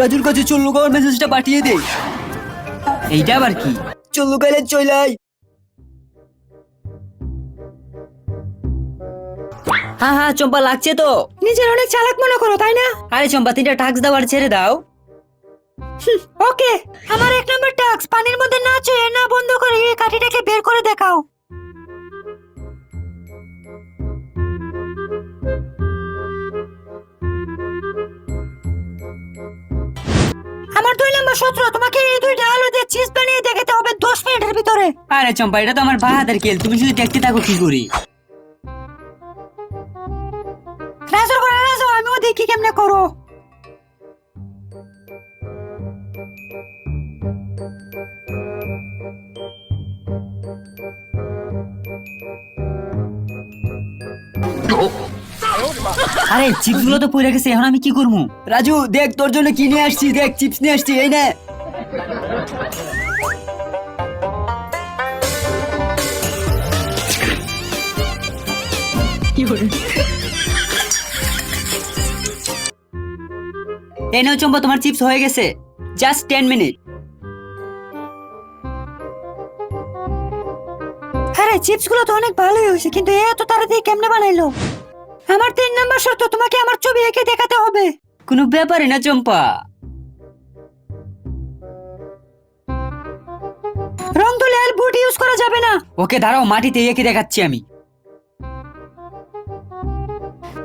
রাজুর কাছে চল্লু খাওয়ার মেসেজটা পাঠিয়ে দে। এইটা আবার কি? চল্লু খাইলে চলাই হ্যাঁ হ্যাঁ চম্পা লাগছে তো। নিজের অনেক চালাক মনে করো তাই না? আরে চম্পা তিনটা টাক্স দাও আর ছেড়ে দাও। ওকে আমার এক নম্বর টাস্ক পানির মধ্যে না চেয়ে না বন্ধ করে এই কাঠিটাকে বের করে দেখাও। আমার দুই নম্বর সূত্র তোমাকে এই দুইটা আলু দিয়ে চিজ বানিয়ে দেখাতে হবে দশ মিনিটের ভিতরে। আরে চম্পা এটা তো আমার বাহাদের খেল তুমি শুধু দেখতে থাকো কি করি। রাজুর করে রাজু আমিও দেখি কেমনে করো? আরে চিপসগুলো তো পড়ে গেছে এখন আমি কি করব? রাজু দেখ তোর জন্য কি নিয়ে আসছি দেখ চিপস নিয়ে আসছি এই না। এই নাও চম্পা তোমার চিপস হয়ে গেছে। জাস্ট টেন মিনিট আরে চিপসগুলো তো অনেক ভালোই হয়েছে কিন্তু এ এত তাড়াতাড়ি কেমনে বানাইলো? আমার তিন নম্বর শর্ত, তোমাকে আমার ছবি এঁকে দেখাতে হবে। কোনো ব্যাপারই না, চম্পা। রং তুলে আর বুট ইউজ করা যাবে না। ওকে, দাঁড়াও, মাটিতে এঁকে দেখাচ্ছি আমি।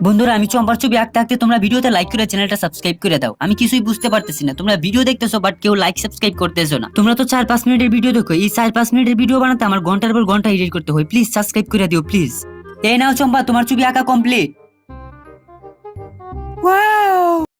বন্ধুরা, আমি চম্পার ছবি আঁকতে আঁকতে তোমরা ভিডিওতে লাইক করে চ্যানেলটা সাবস্ক্রাইব করে দাও। আমি কিছুই বুঝতে পারতেছি না। তোমরা ভিডিও দেখতেছো বাট কেউ লাইক সাবস্ক্রাইব করতেছো না। তোমরা তো চার পাঁচ মিনিটের ভিডিও দেখো। এই চার পাঁচ মিনিটের ভিডিও বানাতে আমার ঘণ্টার পর ঘণ্টা এডিট করতে হয়। প্লিজ সাবস্ক্রাইব করে দিও প্লিজ এই নাও চম্পা তোমার ছবি আঁকা কমপ্লিট